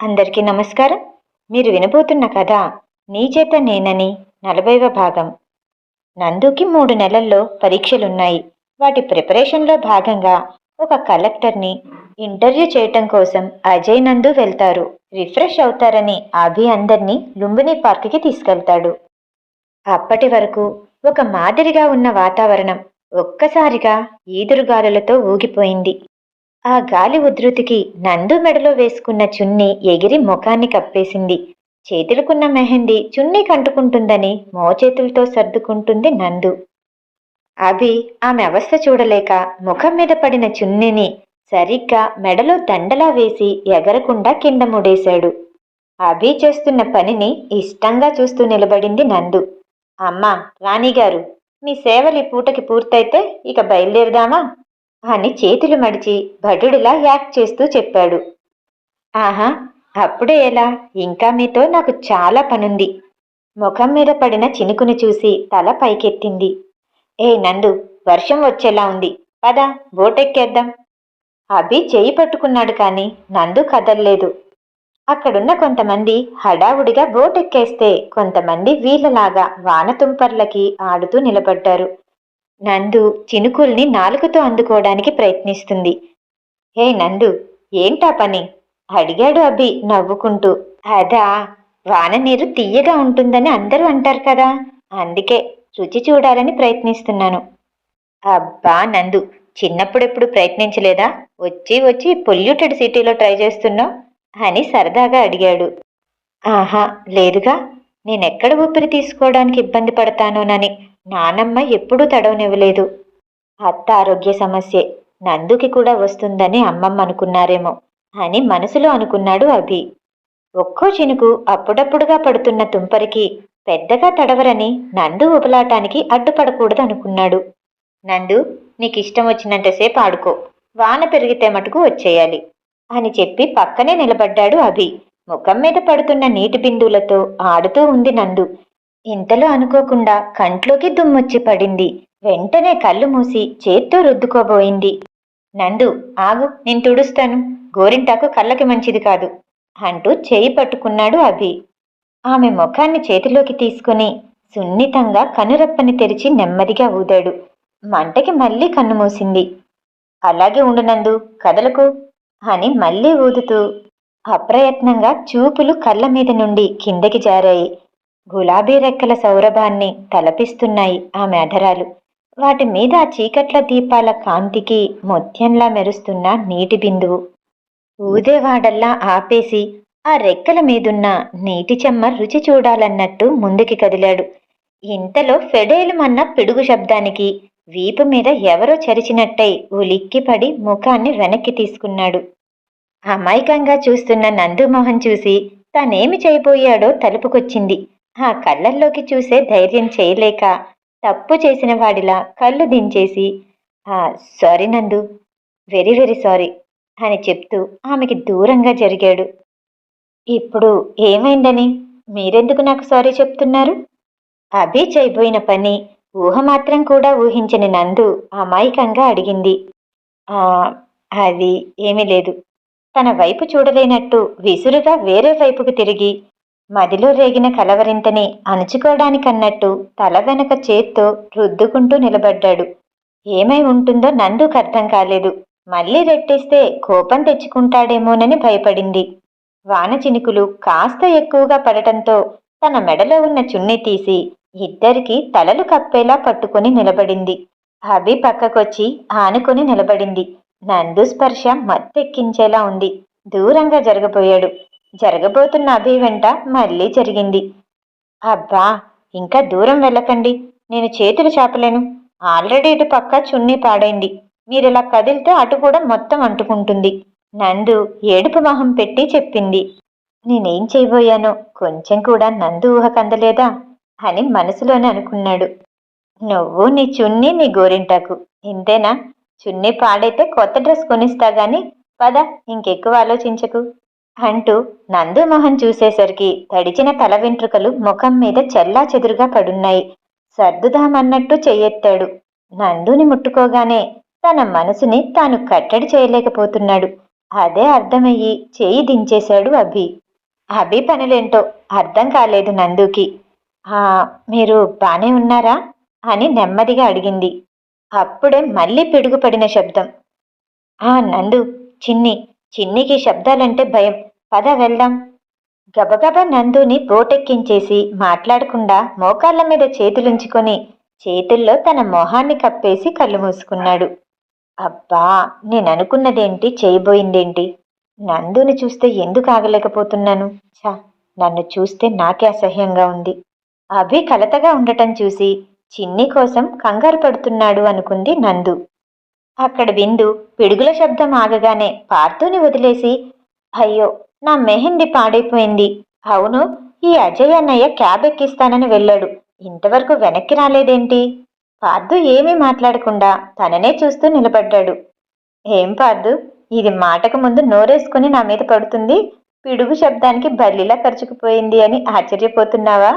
అందరికీ నమస్కారం. మీరు వినబోతున్న కథ నీ చేత నేనని నలభైవ భాగం. నందుకి మూడు నెలల్లో పరీక్షలున్నాయి. వాటి ప్రిపరేషన్లో భాగంగా ఒక కలెక్టర్ని ఇంటర్వ్యూ చేయటం కోసం అజయ్ నందు వెళ్తారు. రిఫ్రెష్ అవుతారని అభి అందరినీ లుంబిని పార్క్కి తీసుకెళ్తాడు. అప్పటి వరకు ఒక మాదిరిగా ఉన్న వాతావరణం ఒక్కసారిగా ఈదురుగాలులతో ఊగిపోయింది. ఆ గాలి ఉధృతికి నందు మెడలో వేసుకున్న చున్నీ ఎగిరి ముఖాన్ని కప్పేసింది. చేతులకున్న మెహందీ చున్నీ కంటుకుంటుందని మోచేతులతో సర్దుకుంటుంది నందు. అభి ఆమె అవస్థ చూడలేక ముఖం మీద పడిన చున్నీని సరిగ్గా మెడలో దండలా వేసి ఎగరకుండా కింద ముడేశాడు. అభి చేస్తున్న పనిని ఇష్టంగా చూస్తూ నిలబడింది నందు. అమ్మా రాణిగారు మీ సేవలు ఈ పూటకి పూర్తయితే ఇక బయలుదేరదామా? అని చేతులు మడిచి భటుడిలా యాక్ట్ చేస్తూ చెప్పాడు. ఆహా అప్పుడే ఎలా? ఇంకా మీతో నాకు చాలా పనుంది. ముఖం మీద పడిన చినుకుని చూసి తల పైకెత్తింది. ఏ నందు వర్షం వచ్చేలా ఉంది. పద బోటెక్కేద్దాం. అభి చేయి పట్టుకున్నాడు కాని నందు కదల్లేదు. అక్కడున్న కొంతమంది హడావుడిగా బోటెక్కేస్తే కొంతమంది వీళ్ళలాగా వానతుంపర్లకి ఆడుతూ నిలబడ్డారు. నందు చినుకుల్ని నాలుకతో అందుకోవడానికి ప్రయత్నిస్తుంది. హే నందు ఏంటా పని? అడిగాడు అభి నవ్వుకుంటూ. అదా వాన నీరు తీయగా ఉంటుందని అందరూ అంటారు కదా. అందుకే రుచి చూడాలని ప్రయత్నిస్తున్నాను. అబ్బా నందు చిన్నప్పుడెప్పుడు ప్రయత్నించలేదా? వచ్చి వచ్చి పొల్యూటెడ్ సిటీలో ట్రై చేస్తున్నావు? అని సరదాగా అడిగాడు. ఆహా లేదుగా. నేనెక్కడ ఊపిరి తీసుకోవడానికి ఇబ్బంది పడతానోనని. నానమ్మ ఎప్పుడూ తడవనివ్వలేదు. అత్త ఆరోగ్య సమస్యే. నందుకి కూడా వస్తుందని అమ్మమ్మ అనుకున్నారేమో అని మనసులో అనుకున్నాడు అభి. ఒక్కో చినుకు అప్పుడప్పుడుగా పడుతున్న తుంపరికి పెద్దగా తడవరని నందు ఉబలాటానికి అడ్డుపడకూడదు అనుకున్నాడు నందు నీకు ఇష్టం వచ్చినంతసేపు ఆడుకో. వాన పెరిగితే మటుకు వచ్చేయాలి అని చెప్పి పక్కనే నిలబడ్డాడు అభి. ముఖం మీద పడుతున్న నీటి బిందువులతో ఆడుతూ ఉంది నందు. ఇంతలో అనుకోకుండా కంట్లోకి దుమ్మొచ్చి పడింది. వెంటనే కళ్ళు మూసి చేత్తో రుద్దుకోబోయింది. నందు ఆగు నేను తుడుస్తాను. గోరింటాకు కళ్ళకి మంచిది కాదు అంటూ చేయి పట్టుకున్నాడు అభి. ఆమె ముఖాన్ని చేతిలోకి తీసుకుని సున్నితంగా కనురెప్పని తెరిచి నెమ్మదిగా ఊదాడు. మంటకి మళ్ళీ కన్ను మూసింది. అలాగే ఉండు నందు కదలకు అని మళ్ళీ ఊదుతూ అప్రయత్నంగా చూపులు కళ్ళ మీద నుండి కిందకి జారాయి. గులాబీ రెక్కల సౌరభాన్ని తలపిస్తున్నాయి ఆ అధరాలు వాటి మీద చీకట్ల దీపాల కాంతికి మొత్యంలా మెరుస్తున్న నీటి బిందువు. ఊదేవాడల్లా ఆపేసి ఆ రెక్కల మీదున్న నీటి చెమ్మ రుచి చూడాలన్నట్టు ముందుకి కదిలాడు. ఇంతలో ఫెడేలుమన్న పిడుగు శబ్దానికి వీపు మీద ఎవరో చరిచినట్టయి ఉలిక్కిపడి ముఖాన్ని వెనక్కి తీసుకున్నాడు. అమాయకంగా చూస్తున్న నందుమోహన్ చూసి తానేమి చేయబోయాడో తలుపుకొచ్చింది. ఆ కళ్ళల్లోకి చూసే ధైర్యం చేయలేక తప్పు చేసిన వాడిలా కళ్ళు దించేసి ఆ సారీ నందు వెరీ వెరీ సారీ అని చెప్తూ ఆమెకి దూరంగా జరిగాడు. ఇప్పుడు ఏమైందని మీరెందుకు నాకు సారీ చెప్తున్నారు? అభి చేయబోయిన పని ఊహ మాత్రం కూడా ఊహించని నందు అమాయకంగా అడిగింది. "ఆ, అది ఏమీ లేదు. తన వైపు చూడలేనట్టు విసురుగా వేరే వైపుకు తిరిగి మదిలో రేగిన కలవరింతని అణుచుకోవడానికన్నట్టు తల వెనక చేత్తో రుద్దుకుంటూ నిలబడ్డాడు. ఏమై ఉంటుందో నందుకు అర్థం కాలేదు. మళ్ళీ రెట్టిస్తే కోపం తెచ్చుకుంటాడేమోనని భయపడింది. వాన చినుకులు కాస్త ఎక్కువగా పడటంతో తన మెడలో ఉన్న చున్నీ తీసి ఇద్దరికి తలలు కప్పేలా పట్టుకుని నిలబడింది. అభి పక్కకొచ్చి ఆనుకొని నిలబడింది. నందు స్పర్శ మత్తెక్కించేలా ఉంది. దూరంగా జరగబోయాడు. జరగబోతున్న అభి వెంట మళ్ళీ జరిగింది. అబ్బా ఇంకా దూరం వెళ్ళకండి. నేను చేతులు చాపలేను. ఆల్రెడీ ఇటు పక్క చున్నీ పాడైంది. మీరిలా కదిలితే అటు కూడా మొత్తం అంటుకుంటుంది. నందు ఏడుపు మొహం పెట్టి చెప్పింది. నేనేం చేయబోయానో? కొంచెం కూడా నందు ఊహ కందలేదా? అని మనసులోనే అనుకున్నాడు. నువ్వు నీ చున్నీ నీ గోరింటాకు. ఇంతేనా? చున్నీ పాడైతే కొత్త డ్రెస్ కొనిస్తా గాని? పద ఇంకెక్కువ ఆలోచించకు. అంటూ నందు మొహం చూసేసరికి తడిచిన తల వెంట్రుకలు ముఖం మీద చెల్లా చెదురుగా పడున్నాయి. సర్దుదామన్నట్టు చెయ్యెత్తాడు. నందుని ముట్టుకోగానే తన మనసుని తాను కట్టడి చేయలేకపోతున్నాడు. అదే అర్థమయ్యి చేయి దించేశాడు అభి. అభి పనులేంటో అర్థం కాలేదు నందుకి. "ఆ, మీరు బానే ఉన్నారా? అని నెమ్మదిగా అడిగింది. అప్పుడే మళ్ళీ పిడుగుపడిన శబ్దం. ఆ నందు చిన్ని చిన్నికి శబ్దాలంటే భయం. పద వెళ్దాం. గబగబ నందుని బోటెక్కించేసి మాట్లాడకుండా మోకాళ్ళ మీద చేతులుంచుకొని చేతుల్లో తన మొహాన్ని కప్పేసి కళ్ళు మూసుకున్నాడు. అబ్బా నేను అనుకున్నదేంటి చేయబోయిందేంటి? నందుని చూస్తే ఎందుకు ఆగలేకపోతున్నాను? ఛా నన్ను చూస్తే నాకే అసహ్యంగా ఉంది. అభి కలతగా ఉండటం చూసి చిన్ని కోసం కంగారు పడుతున్నాడు అనుకుంది నందు. అక్కడ బిందు పిడుగుల శబ్దం ఆగగానే పార్థుని వదిలేసి అయ్యో నా మెహందీ పాడైపోయింది. అవును ఈ అజయ్ అన్నయ్య క్యాబ్ ఎక్కిస్తానని వెళ్ళాడు. ఇంతవరకు వెనక్కి రాలేదేంటి? పార్దు ఏమీ మాట్లాడకుండా తననే చూస్తూ నిలబడ్డాడు. ఏం పార్దు ఇది మాటకు ముందు నోరేసుకుని నా మీద పడుతుంది? పిడుగు శబ్దానికి బల్లిలా ఖర్చుకుపోయింది అని ఆశ్చర్యపోతున్నావా?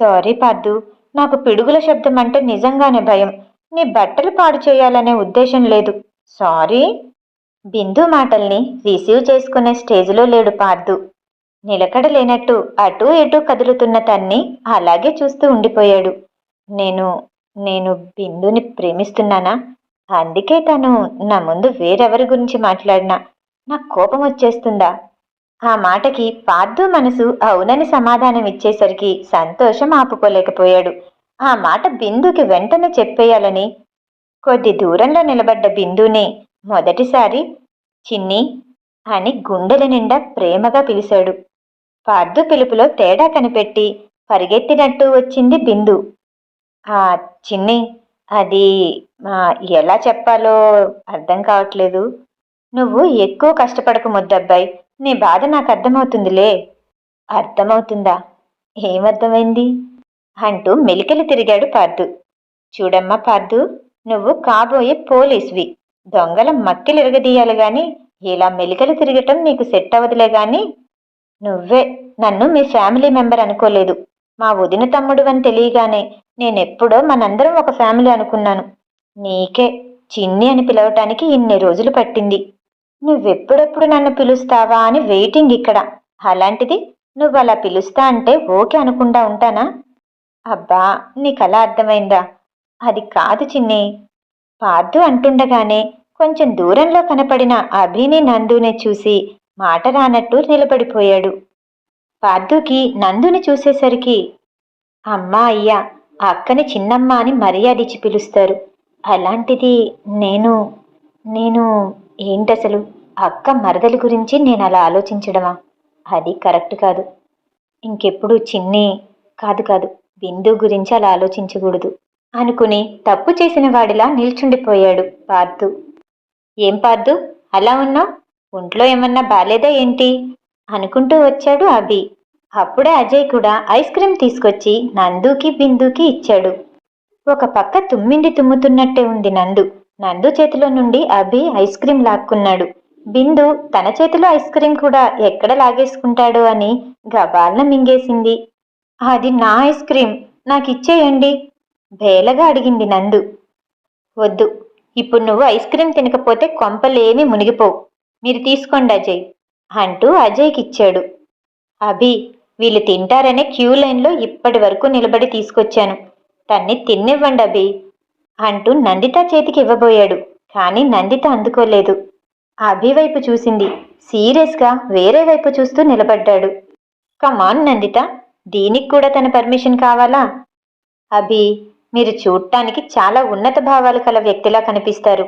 సారీ పార్దు నాకు పిడుగుల శబ్దం అంటే నిజంగానే భయం. నీ బట్టలు పాడు చేయాలనే ఉద్దేశం లేదు. సారీ? బిందు మాటల్ని రిసీవ్ చేసుకునే స్టేజ్లో లేడు పార్థు నిలకడ లేనట్టు అటూ ఇటూ కదులుతున్న తన్ని అలాగే చూస్తూ ఉండిపోయాడు. నేను నేను బిందుని ప్రేమిస్తున్నానా? అందుకే తను నా ముందు వేరెవరి గురించి మాట్లాడినా? నాకు కోపం వచ్చేస్తుందా? ఆ మాటకి పార్థు మనసు అవునని సమాధానం ఇచ్చేసరికి సంతోషం ఆపుకోలేకపోయాడు. ఆ మాట బిందుకి వెంటనే చెప్పేయాలని కొద్ది దూరంలో నిలబడ్డ బిందుని మొదటిసారి చిన్ని అని గుండెల నిండా ప్రేమగా పిలిచాడు. పార్థు పిలుపులో తేడా కనిపెట్టి పరిగెత్తినట్టు వచ్చింది బిందు. ఆ చిన్ని అది ఎలా చెప్పాలో అర్థం కావట్లేదు. నువ్వు ఎక్కువ కష్టపడకు ముద్దబ్బాయి నీ బాధ నాకు అర్థమవుతుందిలే. అర్థమవుతుందా? ఏమర్థమైంది? అంటూ మెలికలు తిరిగాడు పార్థు. చూడమ్మా పార్థు నువ్వు కాబోయే పోలీస్వి. దొంగల మక్కిలు ఎరగదీయాలి గాని ఇలా మెలికలు తిరగటం నీకు సెట్ అవ్వదులే గాని నువ్వే నన్ను మీ ఫ్యామిలీ మెంబర్ అనుకోలేదు. మా వదిన తమ్ముడు అని తెలియగానే నేనెప్పుడో మనందరం ఒక ఫ్యామిలీ అనుకున్నాను. నీకే చిన్ని అని పిలవటానికి ఇన్ని రోజులు పట్టింది. నువ్వెప్పుడెప్పుడు నన్ను పిలుస్తావా అని వెయిటింగ్ ఇక్కడ. అలాంటిది నువ్వు అలా పిలుస్తా అంటే ఓకే అనుకుంటా ఉంటానా? అబ్బా నీకు అలా అర్థమైందా? అది కాదు చిన్ని. పార్థు అంటుండగానే కొంచెం దూరంలో కనపడిన అభిని నందుని చూసి మాట రానట్టు నిలబడిపోయాడు. పార్థుకి నందుని చూసేసరికి అమ్మా అయ్యా అక్కని చిన్నమ్మ అని మర్యాదిచ్చి పిలుస్తారు. అలాంటిది నేను నేను ఏంటసలు? అక్క మరదల గురించి నేను అలా ఆలోచించడమా? అది కరెక్ట్ కాదు. ఇంకెప్పుడు చిన్ని కాదు కాదు బిందు గురించి అలా ఆలోచించకూడదు. అనుకుని తప్పు చేసిన వాడిలా నిల్చుండిపోయాడు పార్థు ఏం పార్థు అలా ఉన్నావు? ఒంట్లో ఏమన్నా బాలేదా ఏంటి? అనుకుంటూ వచ్చాడు అభి. అప్పుడే అజయ్ కూడా ఐస్ క్రీమ్ తీసుకొచ్చి నందుకి బిందుకి ఇచ్చాడు. ఒక పక్క తుమ్మింది తుమ్ముతున్నట్టే ఉంది నందు. నందు చేతిలో నుండి అభి ఐస్ క్రీమ్ లాక్కున్నాడు. బిందు తన చేతిలో ఐస్ క్రీమ్ కూడా ఎక్కడ లాగేసుకుంటాడో అని గబాలన మింగేసింది. అది నా ఐస్ క్రీమ్. నాకు వేలగా అడిగింది నందు. వద్దు ఇప్పుడు నువ్వు ఐస్ క్రీం తినకపోతే కొంపలేమీ మునిగిపోవు. మీరు తీసుకోండి అజయ్ అంటూ అజయ్కి ఇచ్చాడు అభి వీళ్ళు తింటారనే క్యూ లైన్లో ఇప్పటి వరకు నిలబడి తీసుకొచ్చాను. తన్ని తిన్నివ్వండి అభి అంటూ నందిత చేతికి ఇవ్వబోయాడు కానీ నందిత అందుకోలేదు. అభి వైపు చూసింది. సీరియస్గా వేరే వైపు చూస్తూ నిలబడ్డాడు. కమాన్ నందిత దీనికి కూడా తన పర్మిషన్ కావాలా? అభి మీరు చూడటానికి చాలా ఉన్నత భావాలు కల వ్యక్తిలా కనిపిస్తారు.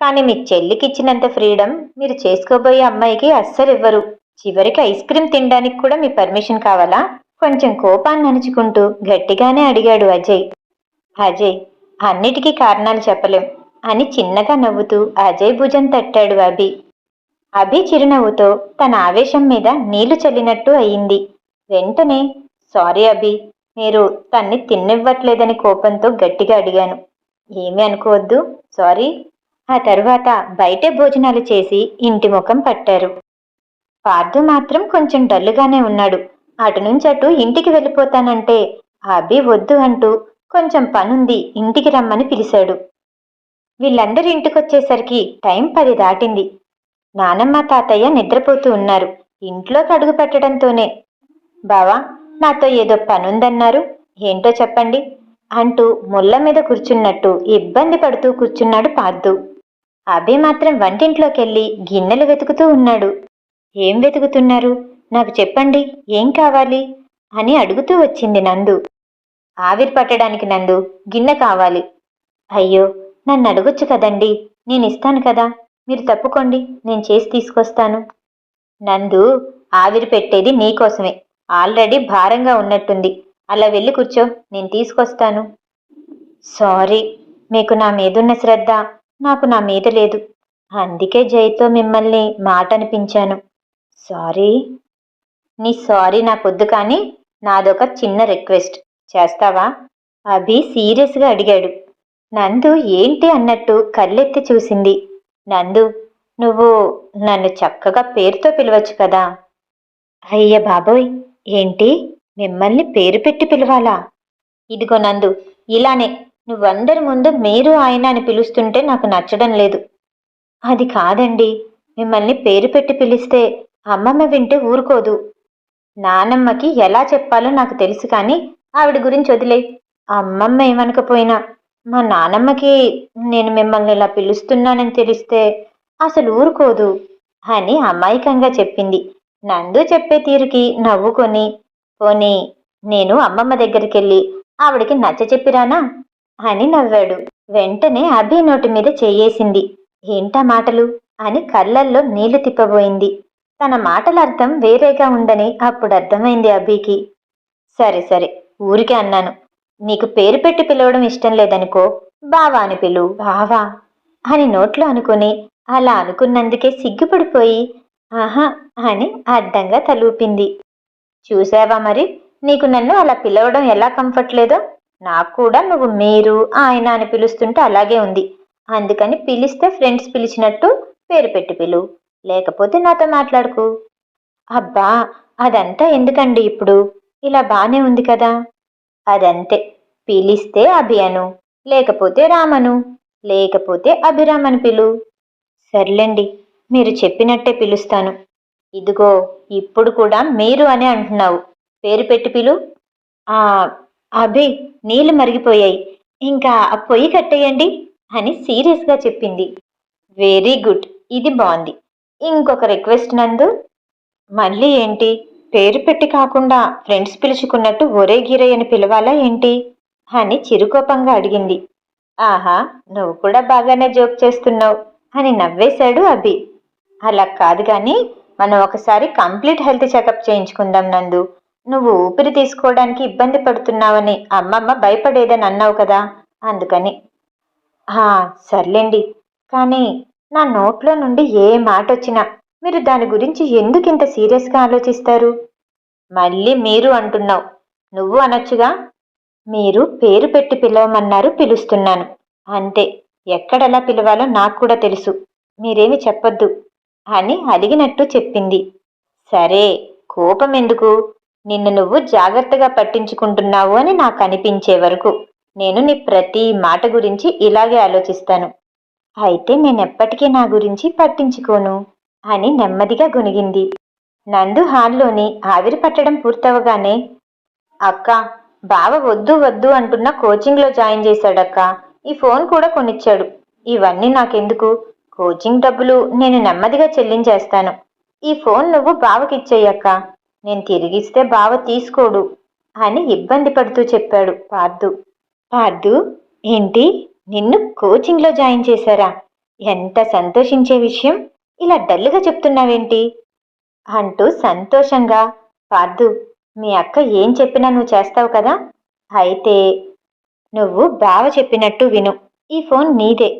కానీ మీ చెల్లికి ఇచ్చినంత ఫ్రీడమ్ మీరు చేసుకోబోయే అమ్మాయికి అస్సలు ఇవ్వరు చివరికి ఐస్ క్రీమ్ తినడానికి కూడా మీ పర్మిషన్ కావాలా? కొంచెం కోపాన్ని అణుచుకుంటూ గట్టిగానే అడిగాడు అజయ్. అజయ్ అన్నిటికీ కారణాలు చెప్పలేం అని చిన్నగా నవ్వుతూ అజయ్ భుజం తట్టాడు అభి. అభి చిరునవ్వుతో తన ఆవేశం మీద నీళ్ళు చల్లినట్టు అయింది. వెంటనే సారీ అభి మీరు తన్ని తిన్నివ్వట్లేదని కోపంతో గట్టిగా అడిగాను. ఏమీ అనుకోవద్దు సారీ. ఆ తర్వాత బయటే భోజనాలు చేసి ఇంటి ముఖం పట్టారు. పార్థు మాత్రం కొంచెం డల్లుగానే ఉన్నాడు. అటు నుంచి అటు ఇంటికి వెళ్ళిపోతానంటే అభి వద్దు అంటూ కొంచెం పనుంది ఇంటికి రమ్మని పిలిచాడు. వీళ్ళందరి ఇంటికొచ్చేసరికి టైం పది దాటింది. నానమ్మ తాతయ్య నిద్రపోతూ ఉన్నారు. ఇంట్లోకి అడుగు పెట్టడంతోనే బావా నాతో ఏదో పనుందన్నారు. ఏంటో చెప్పండి అంటూ ముళ్ళ మీద కూర్చున్నట్టు ఇబ్బంది పడుతూ కూర్చున్నాడు పార్థు అభి మాత్రం వంటింట్లోకెళ్ళి గిన్నెలు వెతుకుతూ ఉన్నాడు. ఏం వెతుకుతున్నారు? నాకు చెప్పండి ఏం కావాలి? అని అడుగుతూ వచ్చింది నందు. ఆవిరి పట్టడానికి నందు గిన్నె కావాలి. అయ్యో నన్ను అడగొచ్చు కదండి నేను ఇస్తాను కదా మీరు తప్పుకోండి నేను చేసి తీసుకొస్తాను. నందు ఆవిరి పెట్టేది నీకోసమే. ఆల్రెడీ భారంగా ఉన్నట్టుంది. అలా వెళ్ళి కూర్చో నేను తీసుకొస్తాను. సారీ మీకు నా మీదున్న శ్రద్ధ నాకు నా మీద లేదు. అందుకే జైతో మిమ్మల్ని మాట అనిపించాను సారీ. నీ సారీ నాకొద్దు కానీ నాదొక చిన్న రిక్వెస్ట్. చేస్తావా? అభి సీరియస్గా అడిగాడు. నందు ఏంటి అన్నట్టు కళ్ళెత్తి చూసింది. నందు నువ్వు నన్ను చక్కగా పేరుతో పిలవచ్చు కదా? అయ్య బాబోయ్! ఏంటి? మిమ్మల్ని పేరు పెట్టి పిలవాలా? ఇదిగో నందు ఇలానే నువ్వందరి ముందు మీరు ఆయన అని పిలుస్తుంటే నాకు నచ్చడం లేదు. అది కాదండి. మిమ్మల్ని పేరు పెట్టి పిలిస్తే అమ్మమ్మ వింటే ఊరుకోదు. నానమ్మకి ఎలా చెప్పాలో నాకు తెలుసు కానీ ఆవిడ గురించి వదిలే. అమ్మమ్మ ఏమనకపోయినా మా నానమ్మకి నేను మిమ్మల్ని ఇలా పిలుస్తున్నానని తెలిస్తే అసలు ఊరుకోదు అని అమాయకంగా చెప్పింది. నందు చెప్పే తీరుకి నవ్వుకొని పోనీ నేను అమ్మమ్మ దగ్గరికి వెళ్ళి ఆవిడకి నచ్చ చెప్పిరానా? అని నవ్వాడు. వెంటనే అభి నోటి మీద చెయ్యేసింది ఏంటా మాటలు? అని కళ్ళల్లో నీళ్ళు తిప్పబోయింది. తన మాటల అర్థం వేరేగా ఉందని అప్పుడు అర్థమైంది అభికి. సరే సరే ఊరికే అన్నాను. నీకు పేరు పెట్టి పిలవడం ఇష్టం లేదనుకో బావా అని పిలు. బావా అని నోట్లో అనుకుని అలా అనుకున్నందుకే సిగ్గుపడిపోయి ఆహా అని అడ్డంగా తలూపింది. చూసావా మరి? నీకు నన్ను అలా పిలవడం ఎలా కంఫర్ట్ లేదో? నాకు కూడా నువ్వు మీరు ఆయన అని పిలుస్తుంటే అలాగే ఉంది. అందుకని పిలిస్తే ఫ్రెండ్స్ పిలిచినట్టు పేరు పెట్టి పిలు. లేకపోతే నాతో మాట్లాడుకు. అబ్బా అదంతా ఎందుకండి ఇప్పుడు? ఇలా బానే ఉంది కదా? అదంతే. పిలిస్తే అభియను లేకపోతే రామను లేకపోతే అభిరామను పిలు. సర్లేండి. మీరు చెప్పినట్టే పిలుస్తాను. ఇదిగో ఇప్పుడు కూడా మీరు అనే అంటున్నావు. పేరు పెట్టి పిలు. ఆ అభి నీళ్ళు మరిగిపోయాయి. ఇంకా ఆ పొయ్యి కట్టేయండి అని సీరియస్గా చెప్పింది. వెరీ గుడ్ ఇది బాగుంది ఇంకొక రిక్వెస్ట్ నందు. మళ్ళీ ఏంటి? పేరు పెట్టి కాకుండా ఫ్రెండ్స్ పిలుచుకున్నట్టు ఒరే గిరే అని పిలవాలా ఏంటి? అని చిరుకోపంగా అడిగింది. ఆహా నువ్వు కూడా బాగానే జోక్ చేస్తున్నావు అని నవ్వేశాడు అభి. అలా కాదు కానీ మనం ఒకసారి కంప్లీట్ హెల్త్ చెకప్ చేయించుకుందాం నందు. నువ్వు ఊపిరి తీసుకోవడానికి ఇబ్బంది పడుతున్నావని అమ్మమ్మ భయపడేదని అన్నావు కదా అందుకని. సర్లేండి. కానీ నా నోట్లో నుండి ఏ మాట వచ్చినా మీరు దాని గురించి ఎందుకు ఇంత సీరియస్గా ఆలోచిస్తారు? మళ్ళీ మీరు అంటున్నావు. నువ్వు అనొచ్చుగా? మీరు పేరు పెట్టి పిలవమన్నారు పిలుస్తున్నాను. అంతే. ఎక్కడెలా పిలవాలో నాకు కూడా తెలుసు. మీరేమి చెప్పొద్దు. అని అడిగినట్టు చెప్పింది. సరే కోపం ఎందుకు నిన్ను నువ్వు జాగ్రత్తగా పట్టించుకుంటున్నావు అని నాకు అనిపించే వరకు నేను నీ ప్రతి మాట గురించి ఇలాగే ఆలోచిస్తాను. అయితే నేనెప్పటికీ నా గురించి పట్టించుకోను అని నెమ్మదిగా గొనిగింది నందు హాల్లోని ఆవిరి పట్టడం పూర్తవగానే అక్క బావ వద్దు వద్దు అంటున్న కోచింగ్లో జాయిన్ చేశాడక్క. ఈ ఫోన్ కూడా కొనిచ్చాడు. ఇవన్నీ నాకెందుకు? కోచింగ్ డబ్బులు నేను నెమ్మదిగా చెల్లించేస్తాను. ఈ ఫోన్ నువ్వు బావకిచ్చేయక్క. నేను తిరిగిస్తే బావ తీసుకోడు అని ఇబ్బంది పడుతూ చెప్పాడు పార్దు. పార్దు ఏంటి? నిన్ను కోచింగ్లో జాయిన్ చేశారా? ఎంత సంతోషించే విషయం? ఇలా డల్లుగా చెప్తున్నావేంటి? అంటూ సంతోషంగా పార్దు మీ అక్క ఏం చెప్పినా నువ్వు చేస్తావు కదా? అయితే నువ్వు బావ చెప్పినట్టు విను. ఈ ఫోన్ నీదే.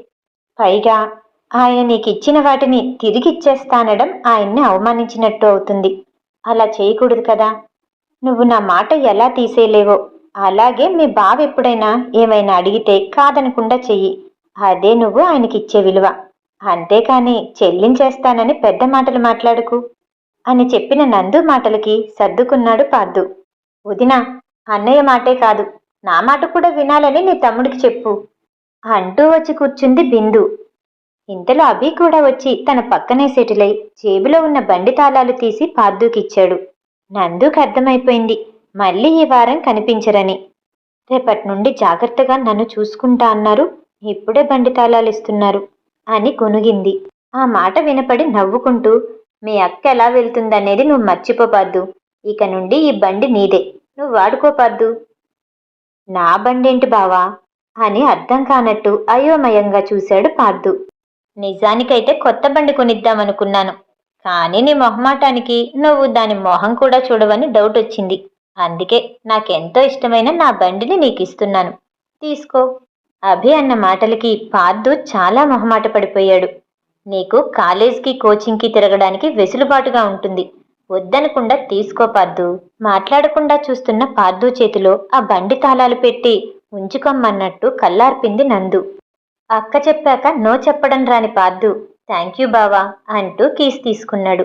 పైగా ఆయన నీకు ఇచ్చిన వాటిని తిరిగి ఇచ్చేస్తానడం ఆయన్ని అవమానించినట్టు అవుతుంది. అలా చేయకూడదు కదా. నువ్వు నా మాట ఎలా తీసేయలేవో. అలాగే మీ బావ ఎప్పుడైనా ఏమైనా అడిగితే కాదనకుండా చెయ్యి. అదే నువ్వు ఆయనకి ఇచ్చే విలువ. అంతేకాని చెల్లించేస్తానని పెద్ద మాటలు మాట్లాడుకు. అని చెప్పిన నందు మాటలకి సర్దుకున్నాడు పార్దు. వదినా అన్నయ్య మాటే కాదు. నా మాట కూడా వినాలని నీ తమ్ముడికి చెప్పు. అంటూ వచ్చి కూర్చుంది బిందు. ఇంతలో అభి కూడా వచ్చి తన పక్కనే సెటిలై జేబులో ఉన్న బండి తాళాలు తీసి పార్దుకిచ్చాడు. నందుకు అర్థమైపోయింది. మళ్ళీ ఈ వారం కనిపించరని. రేపటి నుండి జాగ్రత్తగా నన్ను చూసుకుంటా అన్నారు. ఇప్పుడే బండి తాళాలు ఇస్తున్నారు అని కొనుగింది. ఆ మాట వినపడి నవ్వుకుంటూ మీ అక్క ఎలా వెళ్తుందనేది నువ్వు మర్చిపోపాద్దు ఇక నుండి ఈ బండి నీదే. నువ్వు వాడుకోపాద్దు నా బండేంటి బావా? అని అర్థం కానట్టు అయోమయంగా చూశాడు పార్దు. నిజానికైతే కొత్త బండి కొనిద్దామనుకున్నాను కానీ నీ మొహమాటానికి నువ్వు దాని మొహం కూడా చూడవని డౌట్ వచ్చింది. అందుకే నాకెంతో ఇష్టమైన నా బండిని నీకు ఇస్తున్నాను తీసుకో. అభి అన్న మాటలకి పార్దు చాలా మొహమాట పడిపోయాడు. నీకు కాలేజ్కి కోచింగ్కి తిరగడానికి వెసులుబాటుగా ఉంటుంది. వద్దనకుండా తీసుకో పార్దు మాట్లాడకుండా చూస్తున్న పార్దు చేతిలో ఆ బండి తాళాలు పెట్టి ఉంచుకోమన్నట్టు కల్లార్పింది నందు. అక్క చెప్పాక నో చెప్పడం రాని పాద్దు థ్యాంక్ యూ బావా అంటూ కీస్ తీసుకున్నాడు.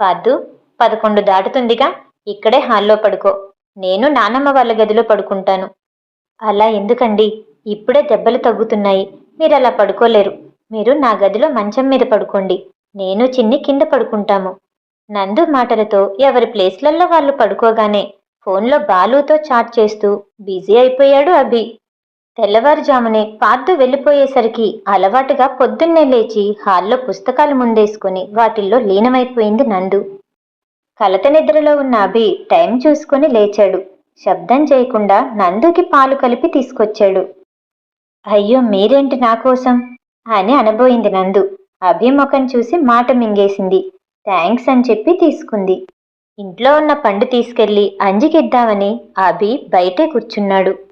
పాద్దు పదకొండు దాటుతుందిగా ఇక్కడే హాల్లో పడుకో. నేను నానమ్మ వాళ్ళ గదిలో పడుకుంటాను. అలా ఎందుకండి? ఇప్పుడే దెబ్బలు తగ్గుతున్నాయి. మీరు అలా పడుకోలేరు. మీరు నా గదిలో మంచం మీద పడుకోండి. నేను చిన్ని కింద పడుకుంటాము. నందు మాటలతో ఎవరి ప్లేస్లలో వాళ్ళు పడుకోగానే ఫోన్లో బాలుతో చాట్ చేస్తూ బిజీ అయిపోయాడు అభి. తెల్లవారుజామునే పార్థు వెళ్ళిపోయేసరికి అలవాటుగా పొద్దున్నే లేచి హాల్లో పుస్తకాలు ముందేసుకుని వాటిల్లో లీనమైపోయింది నందు. కలత నిద్రలో ఉన్న అభి టైం చూసుకుని లేచాడు. శబ్దం చేయకుండా నందుకి పాలు కలిపి తీసుకొచ్చాడు. అయ్యో మీరేంటి నా కోసం? అని అనబోయింది నందు. అభి ముఖం చూసి మాట మింగేసింది. థ్యాంక్స్ అని చెప్పి తీసుకుంది. ఇంట్లో ఉన్న పండు తీసుకెళ్ళి అంజికిద్దామని అభి బయటే కూర్చున్నాడు.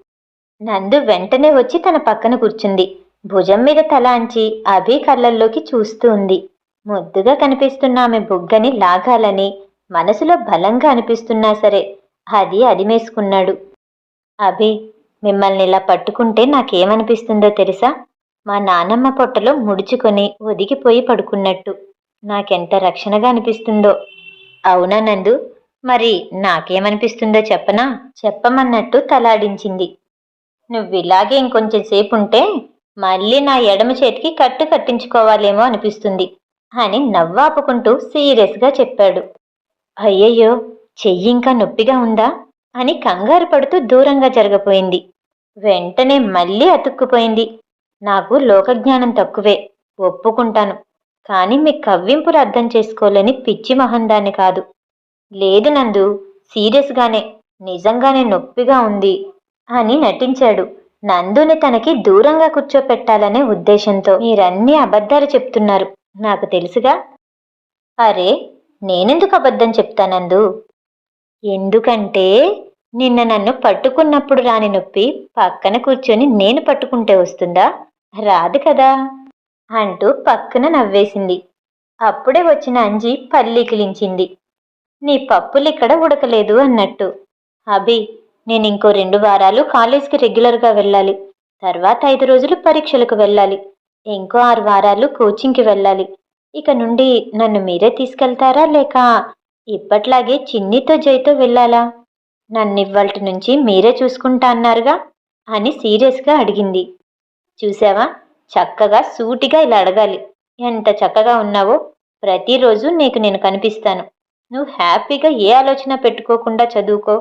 నందు వెంటనే వచ్చి తన పక్కన కూర్చుంది. భుజం మీద తల అంచి అభి కళ్ళల్లోకి చూస్తూ ఉంది. ముద్దుగా కనిపిస్తున్న ఆమె బుగ్గని లాగాలని మనసులో బలంగా అనిపిస్తున్నా సరే అది అదిమేసుకున్నాడు. అభి మిమ్మల్ని ఇలా పట్టుకుంటే నాకేమనిపిస్తుందో తెలుసా? మా నానమ్మ పొట్టలో ముడుచుకొని ఒదిగిపోయి పడుకున్నట్టు. నాకెంత రక్షణగా అనిపిస్తుందో. అవునా నందు? మరి నాకేమనిపిస్తుందో చెప్పనా? చెప్పమన్నట్టు తలాడించింది. నువ్విలాగే ఇంకొంచెం సేపు ఉంటే మళ్ళీ నా ఎడమ చేతికి కట్టు కట్టించుకోవాలేమో అనిపిస్తుంది అని నవ్వాపుకుంటూ సీరియస్గా చెప్పాడు. అయ్యయ్యో చెయ్యి ఇంకా నొప్పిగా ఉందా? అని కంగారు పడుతూ దూరంగా జరగపోయింది. వెంటనే మళ్ళీ అతుక్కుపోయింది. నాకు లోకజ్ఞానం తక్కువే ఒప్పుకుంటాను. కానీ మీ కవ్వింపులు అర్థం చేసుకోలేని పిచ్చి మహందాన్ని కాదు. లేదు నందు సీరియస్గానే నిజంగానే నొప్పిగా ఉంది. అని నటించాడు. నందుని తనకి దూరంగా కూర్చోపెట్టాలనే ఉద్దేశంతో మీరన్నీ అబద్ధాలు చెప్తున్నారు. నాకు తెలుసుగా? అరే నేనెందుకు అబద్ధం చెప్తానందు ఎందుకంటే నిన్న నన్ను పట్టుకున్నప్పుడు రాని నొప్పి పక్కన కూర్చొని నేను పట్టుకుంటే వస్తుందా? రాదు కదా? అంటూ పక్కన నవ్వేసింది. అప్పుడే వచ్చిన అంజి పల్లీకిలించింది. నీ పప్పులు ఇక్కడ ఉడకలేదు అన్నట్టు. అభి నేను ఇంకో రెండు వారాలు కాలేజ్కి రెగ్యులర్గా వెళ్ళాలి. తర్వాత ఐదు రోజులు పరీక్షలకు వెళ్ళాలి. ఇంకో ఆరు వారాలు కోచింగ్కి వెళ్ళాలి. ఇక నుండి నన్ను మీరే తీసుకెళ్తారా లేక ఇప్పట్లాగే చిన్నితో జైతో వెళ్ళాలా? నన్ను ఇవ్వాల్టి నుంచి మీరే చూసుకుంటా అన్నారుగా అని సీరియస్గా అడిగింది. చూసావా? చక్కగా సూటిగా ఇలా అడగాలి. ఎంత చక్కగా ఉన్నావో ప్రతిరోజు నీకు నేను కనిపిస్తాను. నువ్వు హ్యాపీగా ఏ ఆలోచన పెట్టుకోకుండా చదువుకో.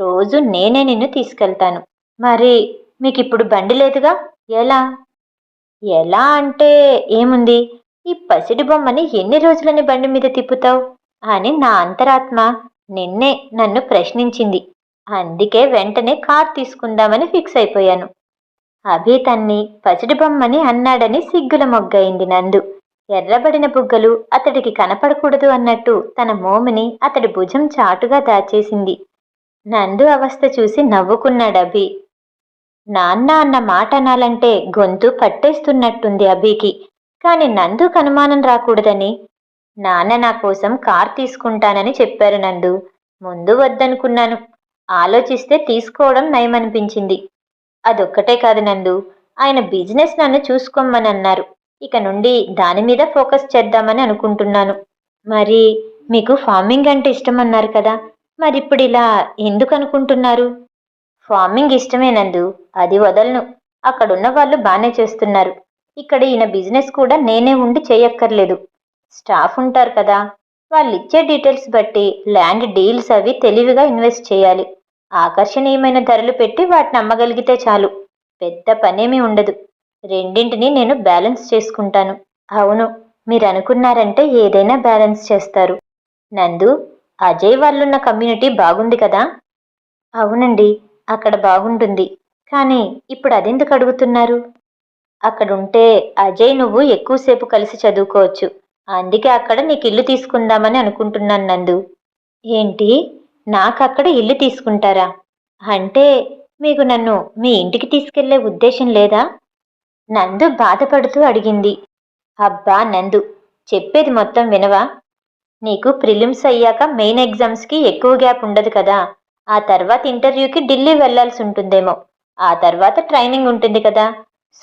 రోజు నేనే నిన్ను తీసుకెళ్తాను. మరి మీకు ఇప్పుడు బండి లేదుగా? ఎలా? ఎలా అంటే ఏముంది? ఈ పసిడి బొమ్మని ఎన్ని రోజులని బండి మీద తిప్పుతావు? అని నా అంతరాత్మ నిన్నే నన్ను ప్రశ్నించింది. అందుకే వెంటనే కార్ తీసుకుందామని ఫిక్స్ అయిపోయాను. అభి తన్ని పసిడి బొమ్మని అన్నాడని సిగ్గుల మొగ్గయింది నందు. ఎర్రబడిన బుగ్గలు అతడికి కనపడకూడదు అన్నట్టు తన మోమిని అతడి భుజం చాటుగా దాచేసింది. నందు అవస్థ చూసి నవ్వుకున్నాడు అభి. నాన్న అన్న మాట అనాలంటే గొంతు పట్టేస్తున్నట్టుంది అభికి. కాని నందుకు అనుమానం రాకూడదని. నాన్న నా కోసం కార్ తీసుకుంటానని చెప్పారు నందు. ముందు వద్దనుకున్నాను. ఆలోచిస్తే తీసుకోవడం నయమనిపించింది. అదొక్కటే కాదు నందు. ఆయన బిజినెస్ నన్ను చూసుకోమని అన్నారు. ఇక నుండి దాని మీద ఫోకస్ చేద్దామని అనుకుంటున్నాను. మరి మీకు ఫార్మింగ్ అంటే ఇష్టమన్నారు కదా. మరి ఇప్పుడు ఇలా ఎందుకు అనుకుంటున్నారు ఫార్మింగ్ ఇష్టమే నందు అది వదలను. అక్కడున్న వాళ్ళు బాగానే చేస్తున్నారు. ఇక్కడ ఈయన బిజినెస్ కూడా నేనే ఉండి చేయక్కర్లేదు. స్టాఫ్ ఉంటారు కదా వాళ్ళు ఇచ్చే డీటెయిల్స్ బట్టి ల్యాండ్ డీల్స్ అవి తెలివిగా ఇన్వెస్ట్ చేయాలి. ఆకర్షణీయమైన ధరలు పెట్టి వాటిని అమ్మగలిగితే చాలు. పెద్ద పనేమీ ఉండదు. రెండింటిని నేను బ్యాలెన్స్ చేసుకుంటాను. అవును మీరు అనుకున్నారంటే ఏదైనా బ్యాలెన్స్ చేస్తారు. నందు అజయ్ వాళ్ళున్న కమ్యూనిటీ బాగుంది కదా? అవునండి అక్కడ బాగుంటుంది. కానీ ఇప్పుడు అదెందుకు అడుగుతున్నారు? అక్కడుంటే అజయ్ నువ్వు ఎక్కువసేపు కలిసి చదువుకోవచ్చు. అందుకే అక్కడ నీకు ఇల్లు తీసుకుందామని అనుకుంటున్నాను నందు. ఏంటి? నాకు అక్కడ ఇల్లు తీసుకుంటారా? అంటే మీకు నన్ను మీ ఇంటికి తీసుకెళ్ళే ఉద్దేశం లేదా? నందు బాధపడుతూ అడిగింది. అబ్బా నందు చెప్పేది మొత్తం వినవా? నీకు ప్రిలిమ్స్ అయ్యాక మెయిన్ ఎగ్జామ్స్కి ఎక్కువ గ్యాప్ ఉండదు కదా. ఆ తర్వాత ఇంటర్వ్యూకి ఢిల్లీ వెళ్ళాల్సి ఉంటుందేమో. ఆ తర్వాత ట్రైనింగ్ ఉంటుంది కదా.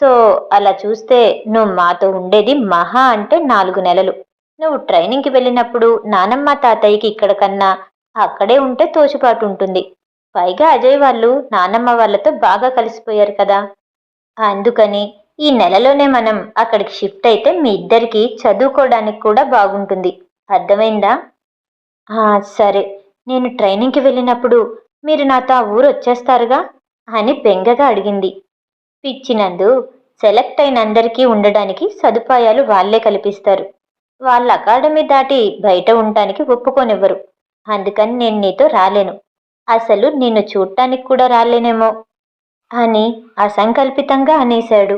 సో అలా చూస్తే నువ్వు మాతో ఉండేది మహా అంటే నాలుగు నెలలు. నువ్వు ట్రైనింగ్కి వెళ్ళినప్పుడు నానమ్మ తాతయ్యకి ఇక్కడ కన్నా అక్కడే ఉంటే తోచుపాటు ఉంటుంది. పైగా అజయ్ వాళ్ళు నానమ్మ వాళ్ళతో బాగా కలిసిపోయారు కదా. అందుకని ఈ నెలలోనే మనం అక్కడికి షిఫ్ట్ అయితే మీ ఇద్దరికి చదువుకోవడానికి కూడా బాగుంటుంది. అర్థమైందా? సరే. నేను ట్రైనింగ్కి వెళ్ళినప్పుడు మీరు నాతో ఆ ఊరు వచ్చేస్తారుగా? అని బెంగగా అడిగింది. పిచ్చినందు సెలెక్ట్ అయిన అందరికీ ఉండడానికి సదుపాయాలు వాళ్ళే కల్పిస్తారు. వాళ్ళ అకాడమీ దాటి బయట ఉండటానికి ఒప్పుకోనివ్వరు. అందుకని నేను నీతో రాలేను. అసలు నిన్ను చూడటానికి కూడా రాలేనేమో అని అసంకల్పితంగా అనేశాడు.